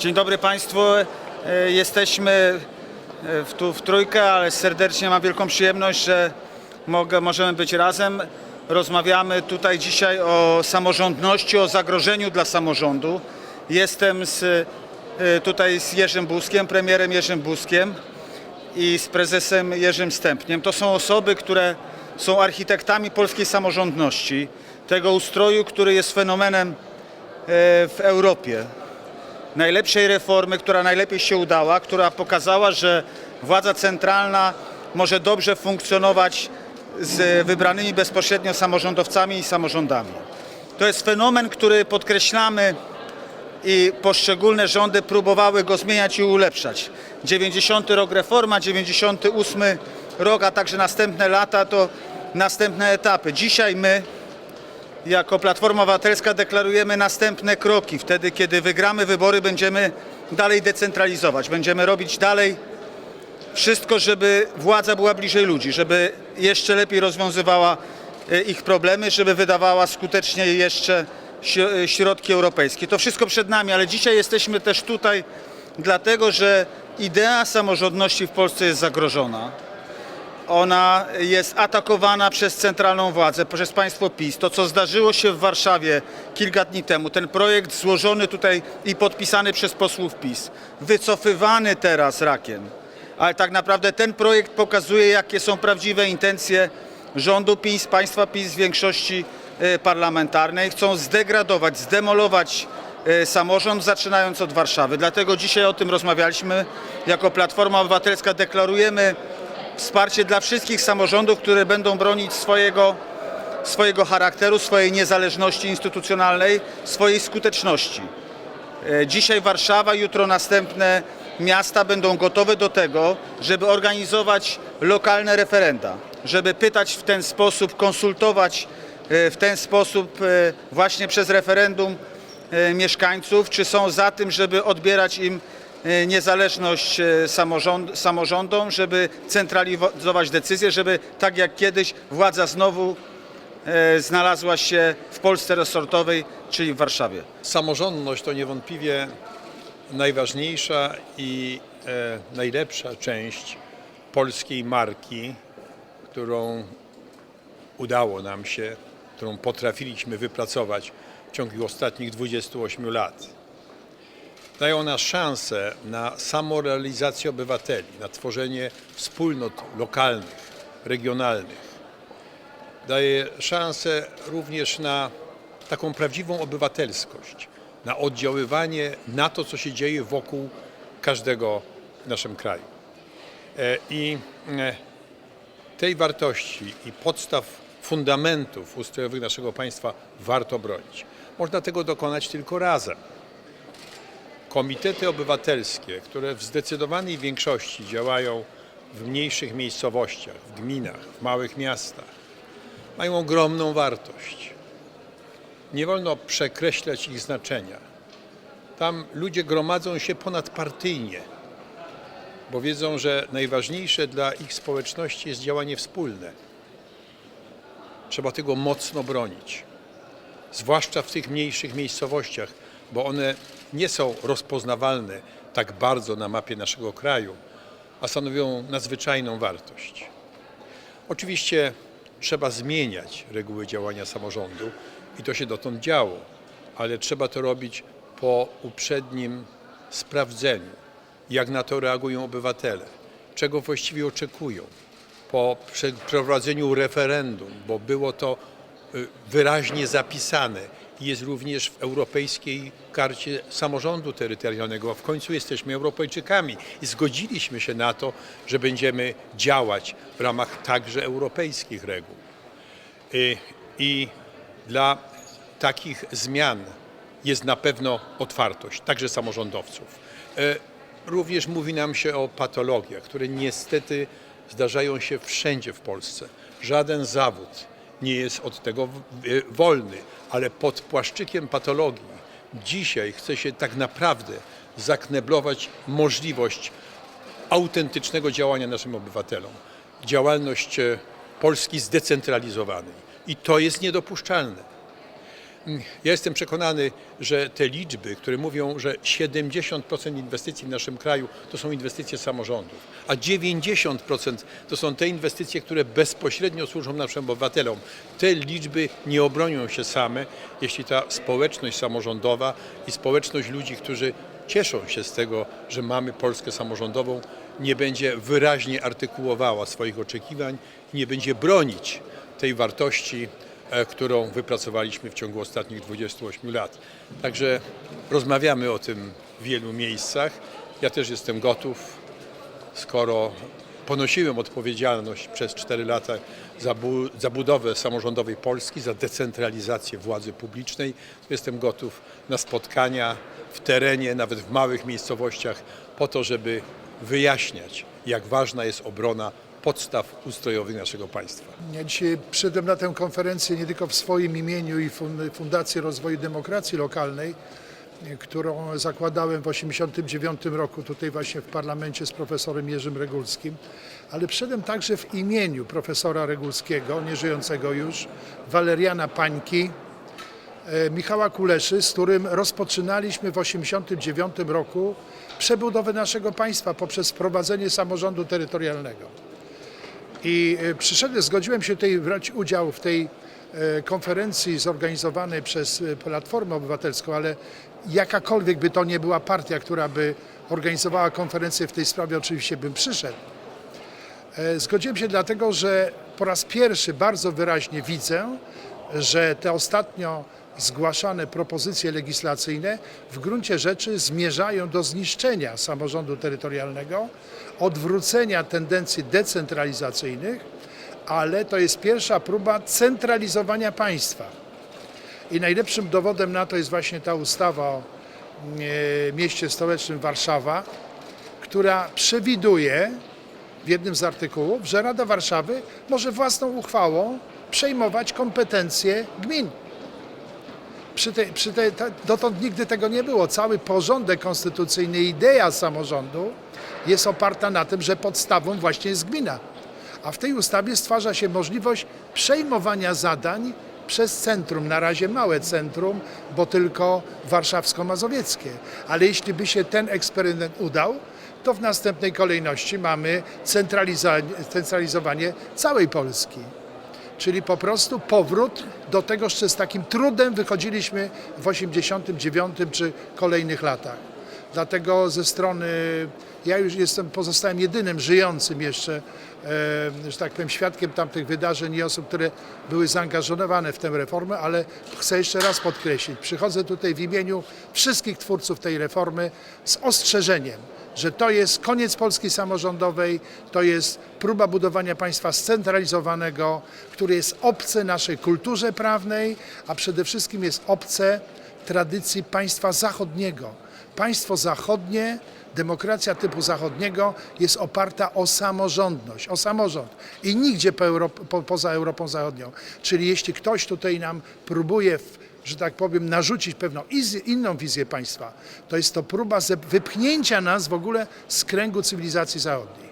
Dzień dobry Państwu. E, Jesteśmy e, tu w trójkę, ale serdecznie mam wielką przyjemność, że mogę, możemy być razem. Rozmawiamy tutaj dzisiaj o samorządności, o zagrożeniu dla samorządu. Jestem z, e, tutaj z Jerzym Buzkiem, premierem Jerzym Buzkiem i z prezesem Jerzym Stępniem. To są osoby, które są architektami polskiej samorządności, tego ustroju, który jest fenomenem w Europie najlepszej reformy, która najlepiej się udała, która pokazała, że władza centralna może dobrze funkcjonować z wybranymi bezpośrednio samorządowcami i samorządami. To jest fenomen, który podkreślamy i poszczególne rządy próbowały go zmieniać i ulepszać. 90 rok reforma, 98 rok, a także następne lata to następne etapy. Dzisiaj my jako Platforma Obywatelska deklarujemy następne kroki. Wtedy, kiedy wygramy wybory, będziemy dalej decentralizować. Będziemy robić dalej wszystko, żeby władza była bliżej ludzi, żeby jeszcze lepiej rozwiązywała e, ich problemy, żeby wydawała skutecznie jeszcze e, środki europejskie. To wszystko przed nami, ale dzisiaj jesteśmy też tutaj dlatego, że idea samorządności w Polsce jest zagrożona ona jest atakowana przez centralną władzę, przez państwo PiS. To, co zdarzyło się w Warszawie kilka dni temu, ten projekt złożony tutaj i podpisany przez posłów PiS, wycofywany teraz rakiem. Ale tak naprawdę ten projekt pokazuje, jakie są prawdziwe intencje rządu PiS, państwa PiS, większości e, parlamentarnej. Chcą zdegradować, zdemolować e, samorząd, zaczynając od Warszawy. Dlatego dzisiaj o tym rozmawialiśmy. Jako Platforma Obywatelska deklarujemy wsparcie dla wszystkich samorządów, które będą bronić swojego, swojego charakteru, swojej niezależności instytucjonalnej, swojej skuteczności. E, Dzisiaj Warszawa, jutro następne miasta będą gotowe do tego, żeby organizować lokalne referenda, żeby pytać w ten sposób, konsultować e, w ten sposób e, właśnie przez referendum mieszkańców, czy są za tym, żeby odbierać im niezależność e, samorząd, samorządom, żeby centralizować decyzje, żeby tak jak kiedyś władza znowu e, znalazła się w Polsce resortowej, czyli w Warszawie. Samorządność to niewątpliwie najważniejsza i e, najlepsza część polskiej marki, którą udało nam się, którą potrafiliśmy wypracować w ciągu ostatnich 28 lat. Daje ona szansę na samorealizację obywateli, na tworzenie wspólnot lokalnych, regionalnych. Daje szansę również na taką prawdziwą obywatelskość, na oddziaływanie na to, co się dzieje wokół każdego w naszym kraju. E, I e, tej wartości i podstaw fundamentów ustrojowych naszego państwa warto bronić. Można tego dokonać tylko razem. Komitety obywatelskie, które w zdecydowanej większości działają w mniejszych miejscowościach, w gminach, w małych miastach, mają ogromną wartość. Nie wolno przekreślać ich znaczenia. Tam ludzie gromadzą się ponadpartyjnie, bo wiedzą, że najważniejsze dla ich społeczności jest działanie wspólne. Trzeba tego mocno bronić, zwłaszcza w tych mniejszych miejscowościach, bo one nie są rozpoznawalne tak bardzo na mapie naszego kraju, a stanowią nadzwyczajną wartość. Oczywiście trzeba zmieniać reguły działania samorządu i to się dotąd działo, ale trzeba to robić po uprzednim sprawdzeniu, jak na to reagują obywatele, czego właściwie oczekują, po przeprowadzeniu referendum, bo było to y, wyraźnie zapisane jest również w Europejskiej Karcie Samorządu Terytorialnego, w końcu jesteśmy Europejczykami i zgodziliśmy się na to, że będziemy działać w ramach także europejskich reguł. Y, I dla takich zmian jest na pewno otwartość, także samorządowców. E, Również mówi nam się o patologiach, które niestety zdarzają się wszędzie w Polsce. Żaden zawód nie jest od tego e, wolny, ale pod płaszczykiem patologii dzisiaj chce się tak naprawdę zakneblować możliwość autentycznego działania naszym obywatelom. Działalność e, Polski zdecentralizowanej. I to jest niedopuszczalne. Ja jestem przekonany, że te liczby, które mówią, że 70% inwestycji w naszym kraju to są inwestycje samorządów, a 90% to są te inwestycje, które bezpośrednio służą naszym obywatelom. Te liczby nie obronią się same, jeśli ta społeczność samorządowa i społeczność ludzi, którzy cieszą się z tego, że mamy Polskę samorządową, nie będzie wyraźnie artykułowała swoich oczekiwań, nie będzie bronić tej wartości, którą wypracowaliśmy w ciągu ostatnich 28 lat. Także rozmawiamy o tym w wielu miejscach. Ja też jestem gotów, skoro ponosiłem odpowiedzialność przez 4 lata za, bu- za budowę samorządowej Polski, za decentralizację władzy publicznej, jestem gotów na spotkania w terenie, nawet w małych miejscowościach, po to, żeby wyjaśniać, jak ważna jest obrona podstaw ustrojowych naszego państwa. Ja dzisiaj przyszedłem na tę konferencję nie tylko w swoim imieniu i Fun- Fundacji Rozwoju Demokracji Lokalnej, którą zakładałem w 1989 roku tutaj właśnie w parlamencie z profesorem Jerzym Regulskim, ale przyszedłem także w imieniu profesora Regulskiego, nieżyjącego już, Waleriana Pańki, e, Michała Kuleszy, z którym rozpoczynaliśmy w 1989 roku przebudowę naszego państwa poprzez wprowadzenie samorządu terytorialnego. I e, przyszedłem, zgodziłem się tutaj brać udział w tej e, konferencji zorganizowanej przez e, Platformę Obywatelską, ale jakakolwiek by to nie była partia, która by organizowała konferencję w tej sprawie, oczywiście bym przyszedł. Zgodziłem się dlatego, że po raz pierwszy bardzo wyraźnie widzę, że te ostatnio zgłaszane propozycje legislacyjne w gruncie rzeczy zmierzają do zniszczenia samorządu terytorialnego, odwrócenia tendencji decentralizacyjnych, ale to jest pierwsza próba centralizowania państwa. I najlepszym dowodem na to jest właśnie ta ustawa o e, mieście stołecznym Warszawa, która przewiduje w jednym z artykułów, że Rada Warszawy może własną uchwałą przejmować kompetencje gmin. Przy tej, przy ta, dotąd nigdy tego nie było. Cały porządek konstytucyjny, idea samorządu jest oparta na tym, że podstawą właśnie jest gmina. A w tej ustawie stwarza się możliwość przejmowania zadań przez centrum, na razie małe centrum, bo tylko warszawsko-mazowieckie. Ale jeśli by się ten eksperyment udał, to w następnej kolejności mamy centralizowanie całej Polski. Czyli po prostu powrót do tego, z takim trudem wychodziliśmy w 89 czy kolejnych latach. Dlatego ze strony, ja już jestem, pozostałem jedynym żyjącym jeszcze, e, że tak powiem, świadkiem tamtych wydarzeń i osób, które były zaangażowane w tę reformę, ale chcę jeszcze raz podkreślić, przychodzę tutaj w imieniu wszystkich twórców tej reformy z ostrzeżeniem, że to jest koniec Polski samorządowej, to jest próba budowania państwa scentralizowanego, które jest obce naszej kulturze prawnej, a przede wszystkim jest obce tradycji państwa zachodniego. Państwo zachodnie, demokracja typu zachodniego jest oparta o samorządność, o samorząd i nigdzie po po, poza Europą Zachodnią. Czyli jeśli ktoś tutaj nam próbuje w, że tak powiem, narzucić pewną inną wizję państwa, to jest to próba wypchnięcia nas w ogóle z kręgu cywilizacji zachodniej.